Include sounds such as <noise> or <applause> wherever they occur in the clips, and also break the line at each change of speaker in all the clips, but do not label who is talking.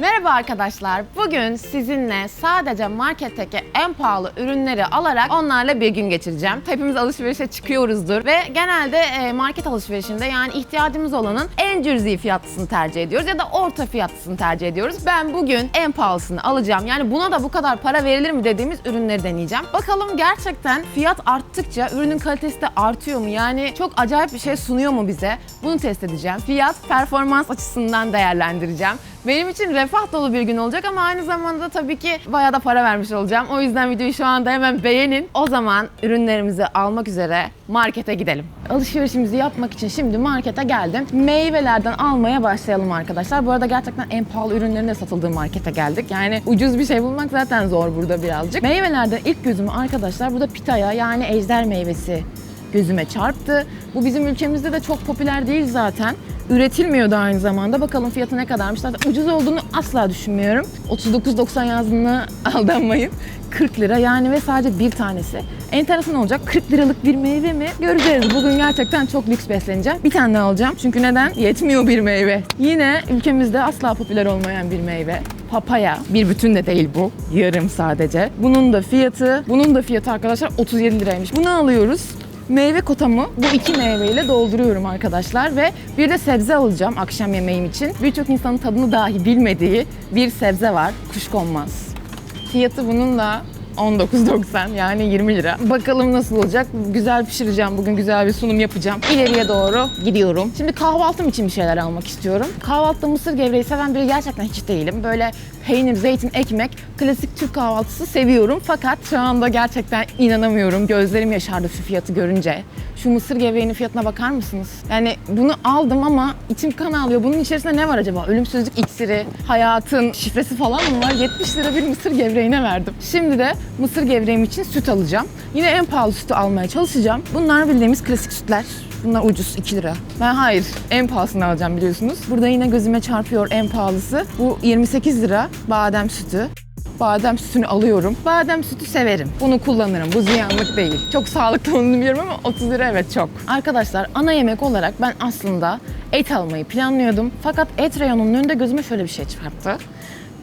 Merhaba arkadaşlar. Bugün sizinle sadece marketteki en pahalı ürünleri alarak onlarla bir gün geçireceğim. Hepimiz alışverişe çıkıyoruzdur ve genelde e, market alışverişinde yani ihtiyacımız olanın en cüzi fiyatlısını tercih ediyoruz ya da orta fiyatlısını tercih ediyoruz. Ben bugün en pahalısını alacağım. Yani buna da bu kadar para verilir mi dediğimiz ürünleri deneyeceğim. Bakalım gerçekten fiyat arttıkça ürünün kalitesi de artıyor mu? Yani çok acayip bir şey sunuyor mu bize? Bunu test edeceğim. Fiyat performans açısından değerlendireceğim. Benim için refah dolu bir gün olacak ama aynı zamanda tabii ki bayağı da para vermiş olacağım. O yüzden videoyu şu anda hemen beğenin. O zaman ürünlerimizi almak üzere markete gidelim. Alışverişimizi yapmak için şimdi markete geldim. Meyvelerden almaya başlayalım arkadaşlar. Bu arada gerçekten en pahalı ürünlerin de satıldığı markete geldik. Yani ucuz bir şey bulmak zaten zor burada birazcık. Meyvelerden ilk gözümü arkadaşlar burada pitaya yani ejder meyvesi gözüme çarptı. Bu bizim ülkemizde de çok popüler değil zaten. Üretilmiyor da aynı zamanda. Bakalım fiyatı ne kadarmış. Zaten ucuz olduğunu asla düşünmüyorum. 39.90 yazdığına <laughs> aldanmayın. 40 lira yani ve sadece bir tanesi. Enteresan olacak. 40 liralık bir meyve mi? Göreceğiz. Bugün gerçekten çok lüks besleneceğim. Bir tane alacağım. Çünkü neden? Yetmiyor bir meyve. Yine ülkemizde asla popüler olmayan bir meyve. Papaya. Bir bütün de değil bu. Yarım sadece. Bunun da fiyatı, bunun da fiyatı arkadaşlar 37 liraymış. Bunu alıyoruz. Meyve kotamı bu iki meyveyle dolduruyorum arkadaşlar ve bir de sebze alacağım akşam yemeğim için. Birçok insanın tadını dahi bilmediği bir sebze var. Kuşkonmaz. Fiyatı bunun da 19.90 yani 20 lira. Bakalım nasıl olacak. Güzel pişireceğim bugün güzel bir sunum yapacağım. İleriye doğru gidiyorum. Şimdi kahvaltım için bir şeyler almak istiyorum. Kahvaltıda mısır gevreği seven biri gerçekten hiç değilim. Böyle peynir, zeytin, ekmek, klasik Türk kahvaltısı seviyorum. Fakat şu anda gerçekten inanamıyorum. Gözlerim yaşardı şu fiyatı görünce. Şu mısır gevreğinin fiyatına bakar mısınız? Yani bunu aldım ama içim kan ağlıyor. Bunun içerisinde ne var acaba? Ölümsüzlük iksiri, hayatın şifresi falan mı var? 70 lira bir mısır gevreğine verdim. Şimdi de mısır gevreğim için süt alacağım. Yine en pahalı sütü almaya çalışacağım. Bunlar bildiğimiz klasik sütler. Bunlar ucuz 2 lira. Ben hayır en pahalısını alacağım biliyorsunuz. Burada yine gözüme çarpıyor en pahalısı. Bu 28 lira badem sütü. Badem sütünü alıyorum. Badem sütü severim. Bunu kullanırım. Bu ziyanlık değil. Çok sağlıklı olduğunu biliyorum ama 30 lira evet çok. Arkadaşlar ana yemek olarak ben aslında et almayı planlıyordum. Fakat et reyonunun önünde gözüme şöyle bir şey çarptı.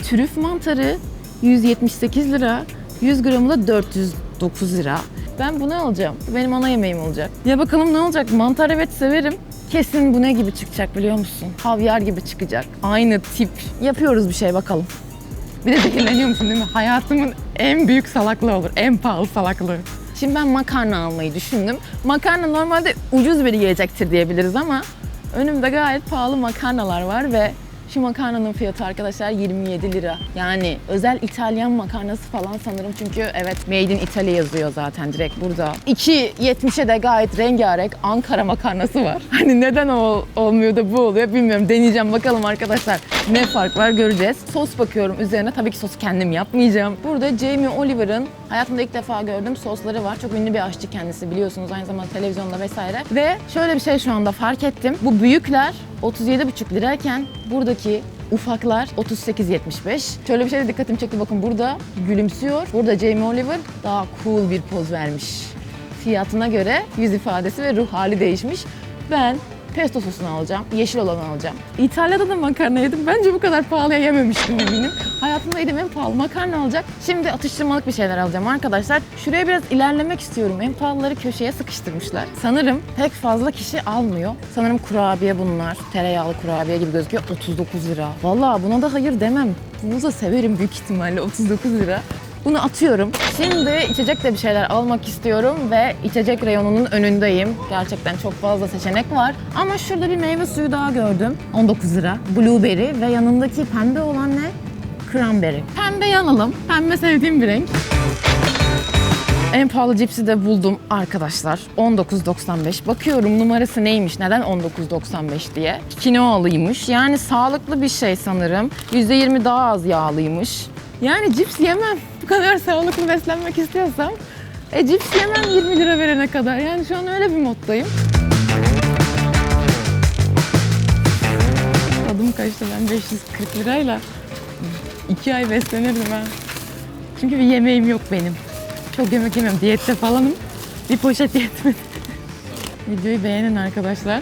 Trüf mantarı 178 lira. 100 gramı da 409 lira. Ben bunu alacağım. Benim ana yemeğim olacak. Ya bakalım ne olacak? Mantar evet severim. Kesin bu ne gibi çıkacak biliyor musun? Havyar gibi çıkacak. Aynı tip. Yapıyoruz bir şey bakalım. Bir de zehirleniyormuşum değil mi? Hayatımın en büyük salaklığı olur. En pahalı salaklığı. Şimdi ben makarna almayı düşündüm. Makarna normalde ucuz bir yiyecektir diyebiliriz ama önümde gayet pahalı makarnalar var ve şu makarnanın fiyatı arkadaşlar 27 lira. Yani özel İtalyan makarnası falan sanırım çünkü evet Made in Italy yazıyor zaten direkt burada. 2.70'e de gayet rengarenk Ankara makarnası var. <laughs> Hani neden o olmuyor da bu oluyor bilmiyorum. Deneyeceğim bakalım arkadaşlar. Ne fark var göreceğiz. Sos bakıyorum üzerine. Tabii ki sosu kendim yapmayacağım. Burada Jamie Oliver'ın hayatımda ilk defa gördüğüm sosları var. Çok ünlü bir aşçı kendisi biliyorsunuz aynı zamanda televizyonda vesaire. Ve şöyle bir şey şu anda fark ettim. Bu büyükler 37,5 lirayken buradaki ufaklar 38.75. Şöyle bir şey de dikkatimi çekti bakın burada gülümsüyor. Burada Jamie Oliver daha cool bir poz vermiş. Fiyatına göre yüz ifadesi ve ruh hali değişmiş. Ben pesto sosunu alacağım. Yeşil olanı alacağım. İtalya'da da makarna yedim. Bence bu kadar pahalıya yememiştim eminim. Hayatımda yediğim en pahalı makarna alacak. Şimdi atıştırmalık bir şeyler alacağım arkadaşlar. Şuraya biraz ilerlemek istiyorum. En pahalıları köşeye sıkıştırmışlar. Sanırım pek fazla kişi almıyor. Sanırım kurabiye bunlar. Tereyağlı kurabiye gibi gözüküyor. 39 lira. Vallahi buna da hayır demem. Bunu da severim büyük ihtimalle 39 lira. Bunu atıyorum. Şimdi içecek de bir şeyler almak istiyorum ve içecek reyonunun önündeyim. Gerçekten çok fazla seçenek var. Ama şurada bir meyve suyu daha gördüm. 19 lira. Blueberry ve yanındaki pembe olan ne? Cranberry. Pembeyi alalım. Pembe sevdiğim bir renk. En pahalı cipsi de buldum arkadaşlar. 19.95. Bakıyorum numarası neymiş, neden 19.95 diye. Kinoalıymış. Yani sağlıklı bir şey sanırım. %20 daha az yağlıymış. Yani cips yemem. Bu kadar sağlıklı beslenmek istiyorsam. E cips yemem 20 lira verene kadar. Yani şu an öyle bir moddayım. Tadım kaçtı ben 540 lirayla. 2 ay beslenirdim ben. Çünkü bir yemeğim yok benim. Çok yemek yemiyorum. Diyette falanım. Bir poşet yetmedi. <laughs> Videoyu beğenin arkadaşlar.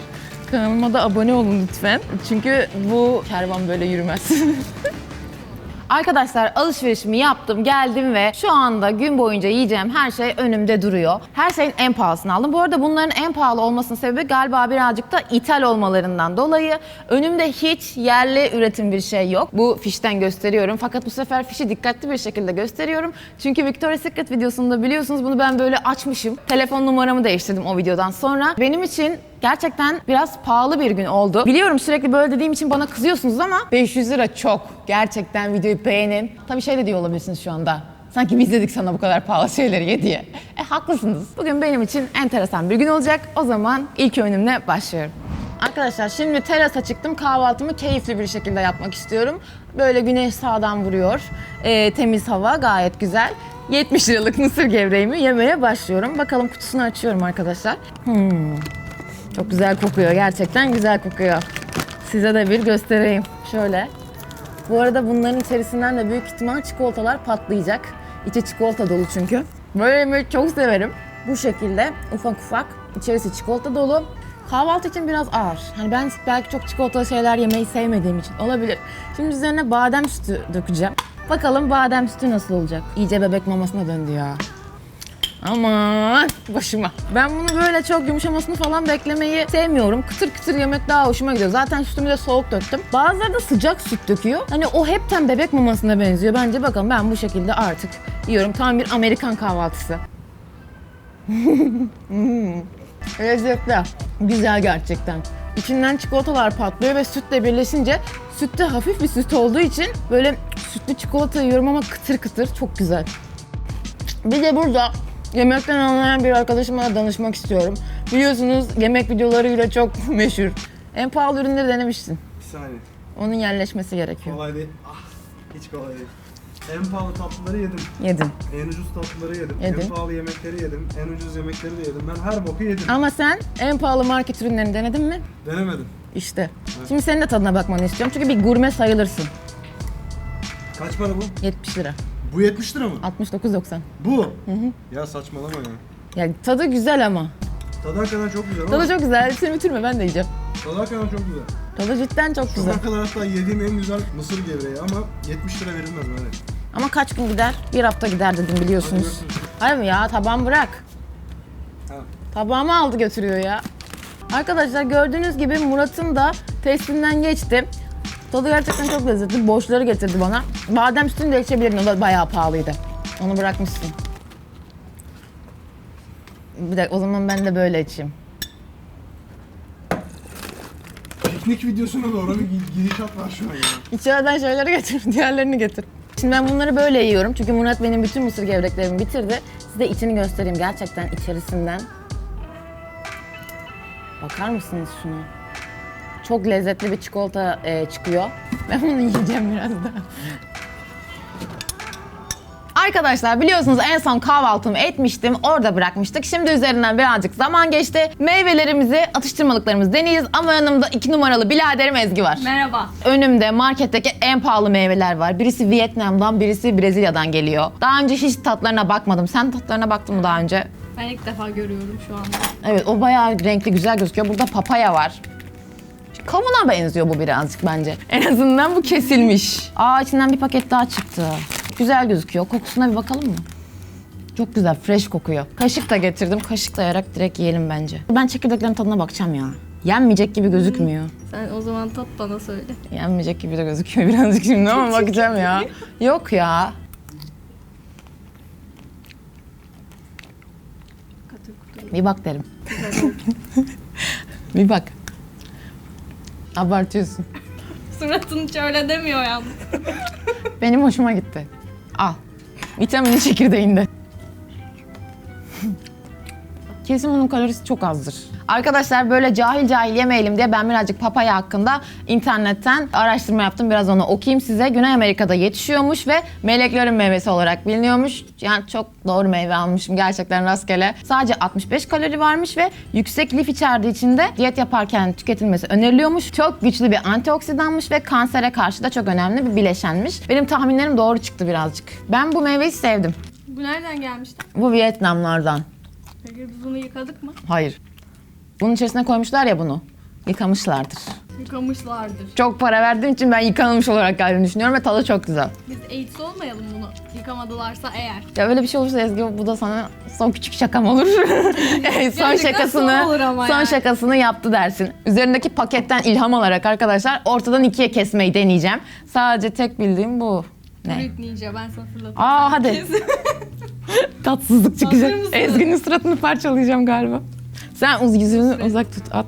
Kanalıma da abone olun lütfen. Çünkü bu kervan böyle yürümez. <laughs> Arkadaşlar alışverişimi yaptım, geldim ve şu anda gün boyunca yiyeceğim her şey önümde duruyor. Her şeyin en pahalısını aldım. Bu arada bunların en pahalı olmasının sebebi galiba birazcık da ithal olmalarından dolayı. Önümde hiç yerli üretim bir şey yok. Bu fişten gösteriyorum. Fakat bu sefer fişi dikkatli bir şekilde gösteriyorum. Çünkü Victoria's Secret videosunda biliyorsunuz bunu ben böyle açmışım. Telefon numaramı değiştirdim o videodan sonra. Benim için gerçekten biraz pahalı bir gün oldu. Biliyorum sürekli böyle dediğim için bana kızıyorsunuz ama 500 lira çok. Gerçekten videoyu beğenin. Tabii şey de diyor olabilirsiniz şu anda. Sanki biz dedik sana bu kadar pahalı şeyleri ye diye. E haklısınız. Bugün benim için enteresan bir gün olacak. O zaman ilk öğünümle başlıyorum. Arkadaşlar şimdi terasa çıktım. Kahvaltımı keyifli bir şekilde yapmak istiyorum. Böyle güneş sağdan vuruyor. Ee, temiz hava gayet güzel. 70 liralık mısır gevreğimi yemeye başlıyorum. Bakalım kutusunu açıyorum arkadaşlar. Hmm. Çok güzel kokuyor. Gerçekten güzel kokuyor. Size de bir göstereyim. Şöyle. Bu arada bunların içerisinden de büyük ihtimal çikolatalar patlayacak. İçi çikolata dolu çünkü. Böyle yemeği çok severim. Bu şekilde ufak ufak içerisi çikolata dolu. Kahvaltı için biraz ağır. Hani ben belki çok çikolatalı şeyler yemeyi sevmediğim için olabilir. Şimdi üzerine badem sütü dökeceğim. Bakalım badem sütü nasıl olacak? İyice bebek mamasına döndü ya. Aman başıma. Ben bunu böyle çok yumuşamasını falan beklemeyi sevmiyorum. Kıtır kıtır yemek daha hoşuma gidiyor. Zaten sütümü de soğuk döktüm. Bazıları da sıcak süt döküyor. Hani o hepten bebek mamasına benziyor. Bence bakalım ben bu şekilde artık yiyorum. Tam bir Amerikan kahvaltısı. <laughs> Hmm, Lezzetli. Güzel gerçekten. İçinden çikolatalar patlıyor ve sütle birleşince sütte hafif bir süt olduğu için böyle sütlü çikolata yiyorum ama kıtır kıtır çok güzel. Bir de burada yemekten anlayan bir arkadaşıma da danışmak istiyorum. Biliyorsunuz yemek videolarıyla çok <laughs> meşhur. En pahalı ürünleri denemişsin.
Bir saniye.
Onun yerleşmesi gerekiyor.
Kolay değil. Ah, hiç kolay değil. En pahalı tatlıları yedim.
Yedin.
En ucuz tatlıları yedim.
Yedin.
En pahalı yemekleri yedim. En ucuz yemekleri de yedim. Ben her boku yedim.
Ama sen en pahalı market ürünlerini denedin mi?
Denemedim.
İşte. Şimdi senin de tadına bakmanı istiyorum. Çünkü bir gurme sayılırsın.
Kaç para bu?
70 lira.
Bu 70 lira mı?
69.90.
Bu? Ya saçmalama ya.
Yani tadı güzel ama.
Tadı hakikaten çok güzel ama.
Tadı çok güzel. Seni bitirme ben de yiyeceğim.
Tadı hakikaten çok güzel.
Tadı cidden çok
Şu
güzel.
ana kadar hatta yediğim en güzel mısır gevreği ama 70 lira verilmez böyle.
Ama kaç gün gider? Bir hafta gider dedim biliyorsunuz. Hayır mı ya? Tabağımı bırak.
Ha.
Tabağımı aldı götürüyor ya. Arkadaşlar gördüğünüz gibi Murat'ın da testinden geçti. Tadı gerçekten çok lezzetli. Boşları getirdi bana. Badem sütünü de içebilirdin. O da bayağı pahalıydı. Onu bırakmışsın. Bir dakika o zaman ben de böyle içeyim.
Piknik videosuna doğru bir gid- gidişat var şu an ya.
İçeriden şeyleri getir, <laughs> diğerlerini getir. Şimdi ben bunları böyle yiyorum çünkü Murat benim bütün mısır gevreklerimi bitirdi. Size içini göstereyim gerçekten içerisinden. Bakar mısınız şuna? Çok lezzetli bir çikolata e, çıkıyor. <laughs> Ben bunu yiyeceğim birazdan. Arkadaşlar biliyorsunuz en son kahvaltımı etmiştim. Orada bırakmıştık. Şimdi üzerinden birazcık zaman geçti. Meyvelerimizi, atıştırmalıklarımızı deneyiz. Ama yanımda iki numaralı biraderim Ezgi var.
Merhaba.
Önümde marketteki en pahalı meyveler var. Birisi Vietnam'dan, birisi Brezilya'dan geliyor. Daha önce hiç tatlarına bakmadım. Sen tatlarına baktın mı daha önce?
Ben ilk defa görüyorum şu anda.
Evet, o bayağı renkli, güzel gözüküyor. Burada papaya var. Kavuna benziyor bu birazcık bence. En azından bu kesilmiş. Aa içinden bir paket daha çıktı. Güzel gözüküyor. Kokusuna bir bakalım mı? Çok güzel, fresh kokuyor. Kaşık da getirdim. Kaşık dayarak direkt yiyelim bence. Ben çekirdeklerin tadına bakacağım ya. Yenmeyecek gibi gözükmüyor.
Sen o zaman tat bana söyle.
Yenmeyecek gibi de gözüküyor <laughs> birazcık şimdi ama bakacağım ya. Yok ya. Bir bak derim. <laughs> bir bak. Abartıyorsun. <laughs>
Suratın hiç öyle demiyor yalnız.
Benim hoşuma gitti. Al. Vitamini çekirdeğinde. Kesin bunun kalorisi çok azdır. Arkadaşlar böyle cahil cahil yemeyelim diye ben birazcık papaya hakkında internetten araştırma yaptım. Biraz onu okuyayım size. Güney Amerika'da yetişiyormuş ve meleklerin meyvesi olarak biliniyormuş. Yani çok doğru meyve almışım gerçekten rastgele. Sadece 65 kalori varmış ve yüksek lif içerdiği için de diyet yaparken tüketilmesi öneriliyormuş. Çok güçlü bir antioksidanmış ve kansere karşı da çok önemli bir bileşenmiş. Benim tahminlerim doğru çıktı birazcık. Ben bu meyveyi sevdim.
Bu nereden gelmişti?
Bu Vietnamlardan.
Peki biz bunu yıkadık mı?
Hayır. Bunun içerisine koymuşlar ya bunu. Yıkamışlardır.
Yıkamışlardır.
Çok para verdiğim için ben yıkanmış olarak geldiğini düşünüyorum ve tadı çok güzel.
Biz AIDS olmayalım bunu yıkamadılarsa eğer.
Ya öyle bir şey olursa Ezgi bu da sana son küçük şakam olur. <laughs> son
Gerçekten
şakasını
son olur ama
son
yani.
şakasını yaptı dersin. Üzerindeki paketten ilham alarak arkadaşlar ortadan ikiye kesmeyi deneyeceğim. Sadece tek bildiğim bu. Ne?
Ninja ben sana fırlatayım.
Aa hadi. <laughs> Tatsızlık çıkacak.
Hazır mısın?
Ezgi'nin suratını parçalayacağım galiba. Sen uz yüzünü uzak tut at.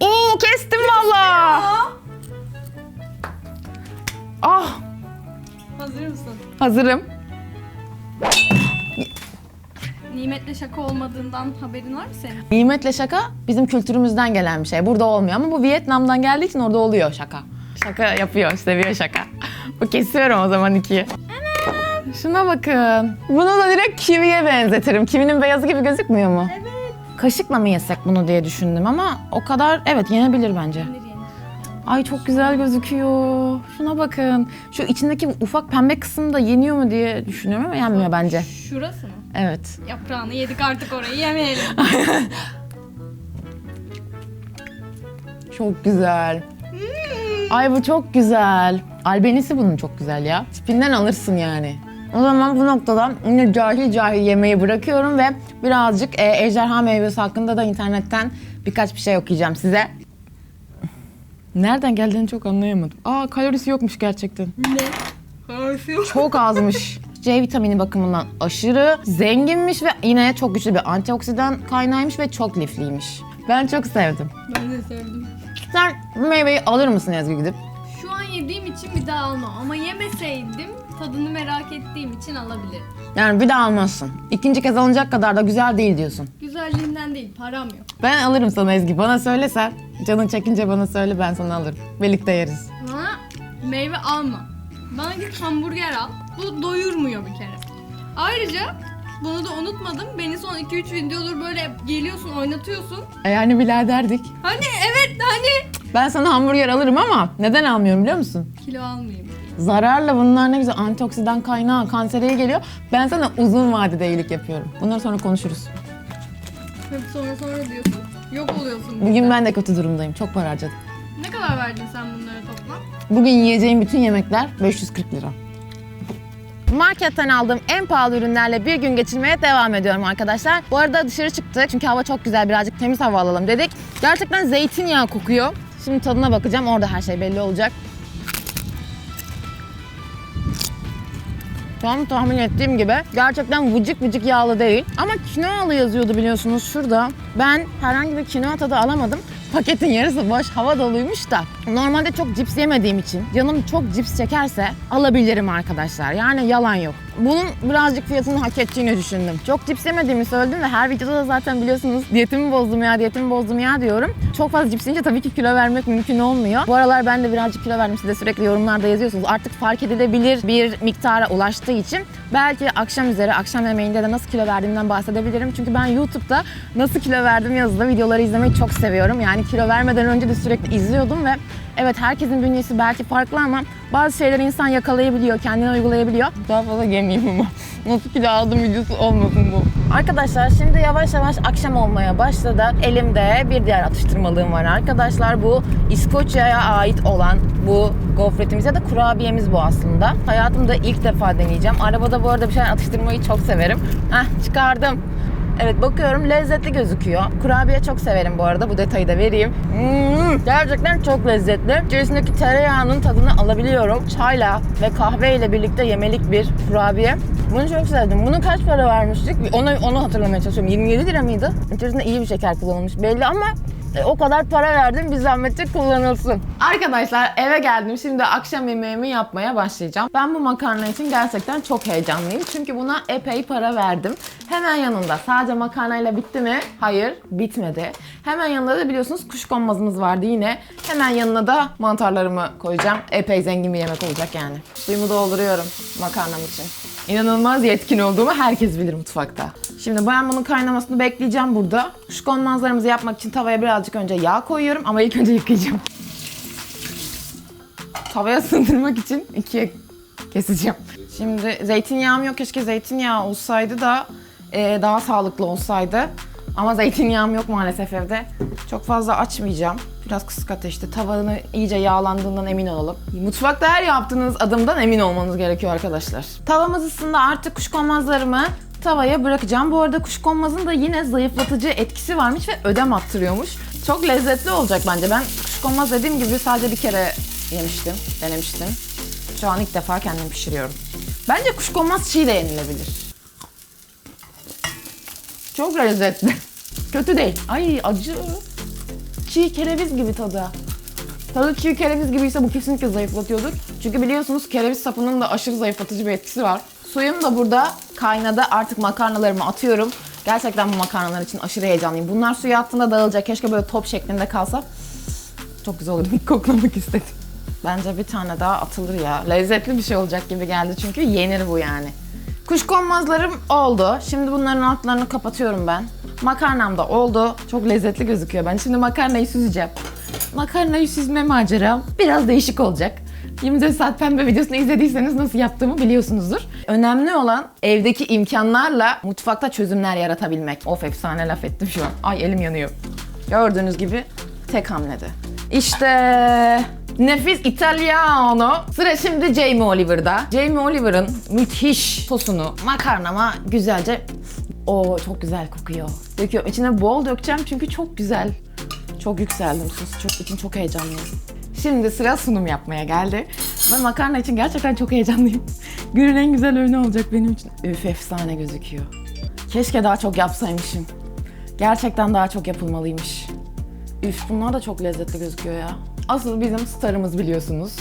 Oo kestim valla. Ah
Hazır mısın?
hazırım.
Nimetle şaka olmadığından haberin var mı senin?
Nimetle şaka bizim kültürümüzden gelen bir şey. Burada olmuyor ama bu Vietnam'dan geldiği için orada oluyor şaka. Şaka yapıyor, seviyor şaka. Bu kesiyorum o zaman ikiye. Şuna bakın. Bunu da direkt kiviye benzetirim. Kivinin beyazı gibi gözükmüyor mu?
Evet.
Kaşıkla mı yesek bunu diye düşündüm ama o kadar evet yenebilir bence. Ay çok güzel gözüküyor. Şuna bakın. Şu içindeki ufak pembe kısım da yeniyor mu diye düşünüyorum ama yenmiyor bence.
Şurası mı?
Evet.
Yaprağını yedik artık orayı yemeyelim. <laughs>
Çok güzel. Ay bu çok güzel. Albenisi bunun çok güzel ya. Tipinden alırsın yani. O zaman bu noktada yine cahil cahil yemeği bırakıyorum ve birazcık e, ejderha meyvesi hakkında da internetten birkaç bir şey okuyacağım size. Nereden geldiğini çok anlayamadım. Aa kalorisi yokmuş gerçekten.
ne?
Çok azmış. <laughs> C vitamini bakımından aşırı zenginmiş ve yine çok güçlü bir antioksidan kaynağıymış ve çok lifliymiş. Ben çok sevdim.
Ben de sevdim.
Sen bu meyveyi alır mısın Ezgi gidip?
Şu an yediğim için bir daha almam ama yemeseydim tadını merak ettiğim için alabilirim.
Yani bir daha almazsın. İkinci kez alınacak kadar da güzel değil diyorsun.
Güzelliğinden değil param yok.
Ben alırım sana Ezgi. Bana söylesen. Canın çekince bana söyle ben sana alırım. Birlikte yeriz.
Bana meyve alma. Bana git hamburger al. Bu doyurmuyor bir kere. Ayrıca bunu da unutmadım. Beni son 2-3 videodur böyle geliyorsun oynatıyorsun.
E yani biraderdik.
Hani evet hani.
Ben sana hamburger alırım ama neden almıyorum biliyor musun?
Kilo almayayım.
Zararla bunlar ne güzel antioksidan kaynağı kansere iyi geliyor. Ben sana uzun vadede iyilik yapıyorum. Bunları sonra konuşuruz.
Hep sonra sonra diyorsun. Yok oluyorsun.
Bugün ben de kötü durumdayım. Çok para harcadım.
Ne kadar verdin sen bunlara toplam?
Bugün yiyeceğim bütün yemekler 540 lira. Marketten aldığım en pahalı ürünlerle bir gün geçirmeye devam ediyorum arkadaşlar. Bu arada dışarı çıktık çünkü hava çok güzel birazcık temiz hava alalım dedik. Gerçekten zeytinyağı kokuyor. Şimdi tadına bakacağım orada her şey belli olacak. Tam tahmin ettiğim gibi gerçekten vıcık vıcık yağlı değil. Ama kinoalı yazıyordu biliyorsunuz şurada. Ben herhangi bir kinoa tadı alamadım. Paketin yarısı boş, hava doluymuş da. Normalde çok cips yemediğim için canım çok cips çekerse alabilirim arkadaşlar. Yani yalan yok. Bunun birazcık fiyatını hak ettiğini düşündüm. Çok cips yemediğimi söyledim ve her videoda da zaten biliyorsunuz diyetimi bozdum ya, diyetimi bozdum ya diyorum. Çok fazla cips yiyince tabii ki kilo vermek mümkün olmuyor. Bu aralar ben de birazcık kilo verdim. Siz de sürekli yorumlarda yazıyorsunuz. Artık fark edilebilir bir miktara ulaştığı için belki akşam üzeri, akşam yemeğinde de nasıl kilo verdiğimden bahsedebilirim. Çünkü ben YouTube'da nasıl kilo verdim yazılı videoları izlemeyi çok seviyorum. Yani kilo vermeden önce de sürekli izliyordum ve evet herkesin bünyesi belki farklı ama bazı şeyleri insan yakalayabiliyor, kendine uygulayabiliyor. Daha fazla yemeyeyim ama. <laughs> Nasıl kilo aldım videosu olmasın bu. Arkadaşlar şimdi yavaş yavaş akşam olmaya başladı. Elimde bir diğer atıştırmalığım var arkadaşlar. Bu İskoçya'ya ait olan bu gofretimiz ya da kurabiyemiz bu aslında. Hayatımda ilk defa deneyeceğim. Arabada bu arada bir şey atıştırmayı çok severim. Heh çıkardım. Evet bakıyorum lezzetli gözüküyor. Kurabiye çok severim bu arada. Bu detayı da vereyim. Hmm, gerçekten çok lezzetli. İçerisindeki tereyağının tadını alabiliyorum. Çayla ve kahveyle birlikte yemelik bir kurabiye. Bunu çok sevdim. Bunu kaç para vermiştik? Onu, onu hatırlamaya çalışıyorum. 27 lira mıydı? İçerisinde iyi bir şeker kullanılmış belli ama e, o kadar para verdim bir zahmetçe kullanılsın. Arkadaşlar eve geldim. Şimdi akşam yemeğimi yapmaya başlayacağım. Ben bu makarna için gerçekten çok heyecanlıyım. Çünkü buna epey para verdim. Hemen yanında sadece makarnayla bitti mi? Hayır bitmedi. Hemen yanında da biliyorsunuz kuşkonmazımız vardı yine. Hemen yanına da mantarlarımı koyacağım. Epey zengin bir yemek olacak yani. Suyumu dolduruyorum makarnam için. İnanılmaz yetkin olduğumu herkes bilir mutfakta. Şimdi ben bunun kaynamasını bekleyeceğim burada. Kuşkonmazlarımızı yapmak için tavaya birazcık önce yağ koyuyorum ama ilk önce yıkayacağım. Tavaya sındırmak için ikiye keseceğim. Şimdi zeytinyağım yok. Keşke zeytinyağı olsaydı da e, daha sağlıklı olsaydı. Ama zeytinyağım yok maalesef evde. Çok fazla açmayacağım. Biraz kısık ateşte tavanı iyice yağlandığından emin olalım. Mutfakta her yaptığınız adımdan emin olmanız gerekiyor arkadaşlar. Tavamız ısındı artık kuşkonmazlarımı tavaya bırakacağım. Bu arada kuşkonmazın da yine zayıflatıcı etkisi varmış ve ödem attırıyormuş. Çok lezzetli olacak bence. Ben kuşkonmaz dediğim gibi sadece bir kere yemiştim, denemiştim. Şu an ilk defa kendim pişiriyorum. Bence kuşkonmaz çiğ de yenilebilir. Çok lezzetli. <laughs> Kötü değil. Ay acı. Çiğ kereviz gibi tadı. Tadı çiğ kereviz gibiyse bu kesinlikle zayıflatıyordur. Çünkü biliyorsunuz kereviz sapının da aşırı zayıflatıcı bir etkisi var. Suyum da burada kaynadı. Artık makarnalarımı atıyorum. Gerçekten bu makarnalar için aşırı heyecanlıyım. Bunlar suya attığında dağılacak. Keşke böyle top şeklinde kalsa. Çok güzel olur. <laughs> Koklamak istedim. Bence bir tane daha atılır ya. Lezzetli bir şey olacak gibi geldi çünkü yenir bu yani. Kuşkonmazlarım oldu. Şimdi bunların altlarını kapatıyorum ben. Makarnam da oldu. Çok lezzetli gözüküyor. Ben şimdi makarnayı süzeceğim. Makarnayı süzme maceram biraz değişik olacak. 24 saat pembe videosunu izlediyseniz nasıl yaptığımı biliyorsunuzdur. Önemli olan evdeki imkanlarla mutfakta çözümler yaratabilmek. Of efsane laf ettim şu an. Ay elim yanıyor. Gördüğünüz gibi tek hamlede. İşte nefis Italiano. Sıra şimdi Jamie Oliver'da. Jamie Oliver'ın müthiş sosunu makarnama güzelce... O çok güzel kokuyor. Döküyorum. İçine bol dökeceğim çünkü çok güzel. Çok yükseldim sos çok için çok heyecanlıyım. Şimdi sıra sunum yapmaya geldi. Ben makarna için gerçekten çok heyecanlıyım. <laughs> Günün en güzel öğünü olacak benim için. Üf efsane gözüküyor. Keşke daha çok yapsaymışım. Gerçekten daha çok yapılmalıymış. Üf bunlar da çok lezzetli gözüküyor ya. Asıl bizim starımız biliyorsunuz.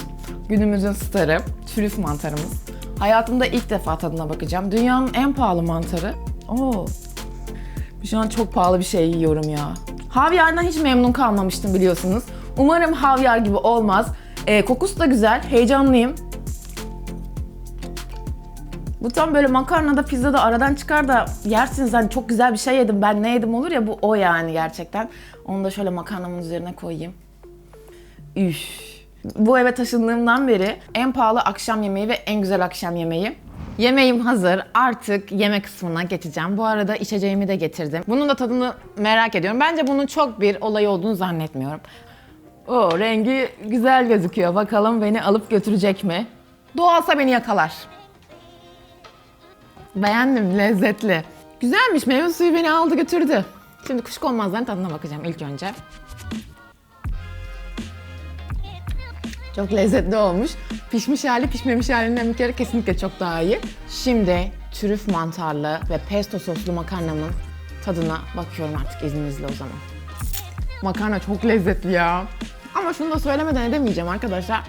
Günümüzün starı trüf mantarımız. Hayatımda ilk defa tadına bakacağım. Dünyanın en pahalı mantarı. Oo. Şu an çok pahalı bir şey yiyorum ya. Havyardan hiç memnun kalmamıştım biliyorsunuz. Umarım havyar gibi olmaz. Ee, kokusu da güzel. Heyecanlıyım. Bu tam böyle makarnada pizzada aradan çıkar da yersiniz hani çok güzel bir şey yedim ben ne yedim olur ya bu o yani gerçekten. Onu da şöyle makarnamın üzerine koyayım. Üf. Bu eve taşındığımdan beri en pahalı akşam yemeği ve en güzel akşam yemeği. Yemeğim hazır. Artık yeme kısmına geçeceğim. Bu arada içeceğimi de getirdim. Bunun da tadını merak ediyorum. Bence bunun çok bir olay olduğunu zannetmiyorum. O rengi güzel gözüküyor. Bakalım beni alıp götürecek mi? Doğalsa beni yakalar. Beğendim, lezzetli. Güzelmiş, meyve suyu beni aldı götürdü. Şimdi kuşkonmazların tadına bakacağım ilk önce. Çok lezzetli olmuş. Pişmiş hali pişmemiş halinden bir kere kesinlikle çok daha iyi. Şimdi trüf mantarlı ve pesto soslu makarnamın tadına bakıyorum artık izninizle o zaman. Makarna çok lezzetli ya. Ama şunu da söylemeden edemeyeceğim arkadaşlar.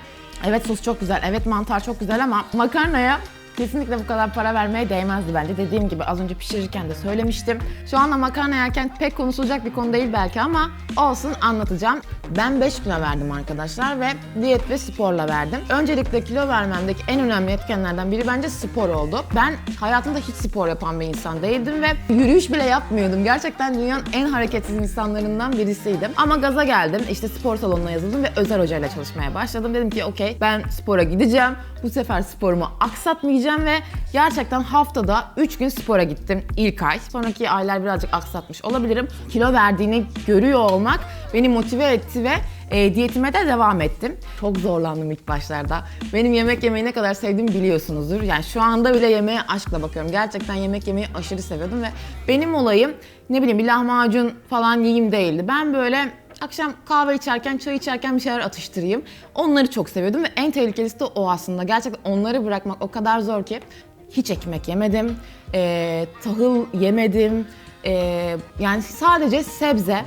Evet sos çok güzel, evet mantar çok güzel ama makarnaya kesinlikle bu kadar para vermeye değmezdi bence. Dediğim gibi az önce pişirirken de söylemiştim. Şu anda makarna yerken pek konuşulacak bir konu değil belki ama olsun anlatacağım. Ben 5 kilo verdim arkadaşlar ve diyet ve sporla verdim. Öncelikle kilo vermemdeki en önemli etkenlerden biri bence spor oldu. Ben hayatımda hiç spor yapan bir insan değildim ve yürüyüş bile yapmıyordum. Gerçekten dünyanın en hareketsiz insanlarından birisiydim. Ama gaza geldim. İşte spor salonuna yazıldım ve özel hocayla çalışmaya başladım. Dedim ki okey ben spora gideceğim. Bu sefer sporumu aksatmayacağım ve gerçekten haftada 3 gün spora gittim ilk ay. Sonraki aylar birazcık aksatmış olabilirim. Kilo verdiğini görüyor olmak beni motive etti ve e, diyetime de devam ettim. Çok zorlandım ilk başlarda. Benim yemek yemeyi ne kadar sevdiğimi biliyorsunuzdur. Yani şu anda bile yemeğe aşkla bakıyorum. Gerçekten yemek yemeyi aşırı seviyordum ve benim olayım ne bileyim bir lahmacun falan yiyeyim değildi. Ben böyle akşam kahve içerken, çay içerken bir şeyler atıştırayım. Onları çok seviyordum ve en tehlikelisi de o aslında. Gerçekten onları bırakmak o kadar zor ki. Hiç ekmek yemedim, e, tahıl yemedim. E, yani sadece sebze,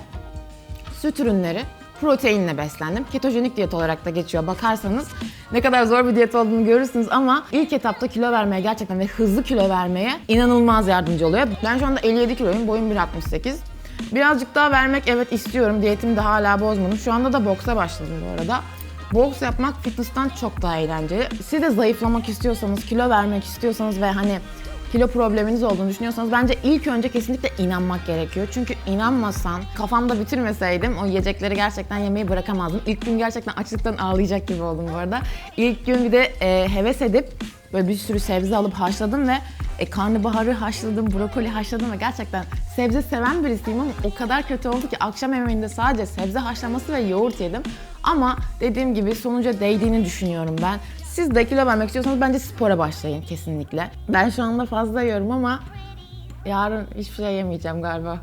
süt ürünleri, proteinle beslendim. Ketojenik diyet olarak da geçiyor. Bakarsanız ne kadar zor bir diyet olduğunu görürsünüz ama ilk etapta kilo vermeye gerçekten ve hızlı kilo vermeye inanılmaz yardımcı oluyor. Ben şu anda 57 kiloyum, boyum 1.68. Birazcık daha vermek evet istiyorum. Diyetimi de hala bozmadım. Şu anda da boksa başladım bu arada. Boks yapmak fitness'tan çok daha eğlenceli. Siz de zayıflamak istiyorsanız, kilo vermek istiyorsanız ve hani kilo probleminiz olduğunu düşünüyorsanız bence ilk önce kesinlikle inanmak gerekiyor. Çünkü inanmasan, kafamda bitirmeseydim o yiyecekleri gerçekten yemeyi bırakamazdım. İlk gün gerçekten açlıktan ağlayacak gibi oldum bu arada. İlk gün bir de e, heves edip böyle bir sürü sebze alıp haşladım ve E, karnabaharı haşladım, brokoli haşladım ve gerçekten sebze seven birisiyim ama o kadar kötü oldu ki akşam yemeğinde sadece sebze haşlaması ve yoğurt yedim. Ama dediğim gibi sonuca değdiğini düşünüyorum ben. Siz de kilo vermek istiyorsanız bence spora başlayın kesinlikle. Ben şu anda fazla yiyorum ama yarın hiçbir şey yemeyeceğim galiba.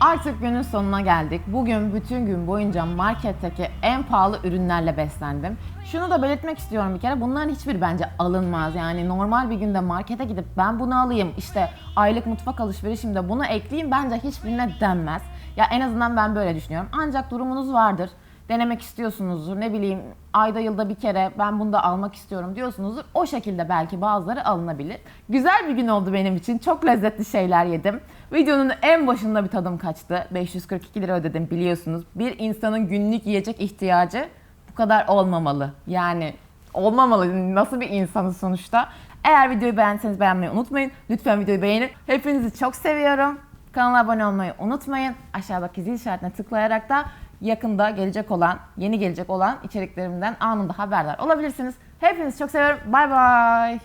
Artık günün sonuna geldik. Bugün bütün gün boyunca marketteki en pahalı ürünlerle beslendim. Şunu da belirtmek istiyorum bir kere. Bunların hiçbir bence alınmaz. Yani normal bir günde markete gidip ben bunu alayım, işte aylık mutfak alışverişimde bunu ekleyeyim bence hiçbirine denmez. Ya en azından ben böyle düşünüyorum. Ancak durumunuz vardır. Denemek istiyorsunuzdur. Ne bileyim ayda yılda bir kere ben bunu da almak istiyorum diyorsunuzdur. O şekilde belki bazıları alınabilir. Güzel bir gün oldu benim için. Çok lezzetli şeyler yedim. Videonun en başında bir tadım kaçtı. 542 lira ödedim biliyorsunuz. Bir insanın günlük yiyecek ihtiyacı kadar olmamalı. Yani olmamalı. Nasıl bir insanız sonuçta. Eğer videoyu beğendiyseniz beğenmeyi unutmayın. Lütfen videoyu beğenin. Hepinizi çok seviyorum. Kanala abone olmayı unutmayın. Aşağıdaki zil işaretine tıklayarak da yakında gelecek olan, yeni gelecek olan içeriklerimden anında haberdar olabilirsiniz. Hepinizi çok seviyorum. Bay bay.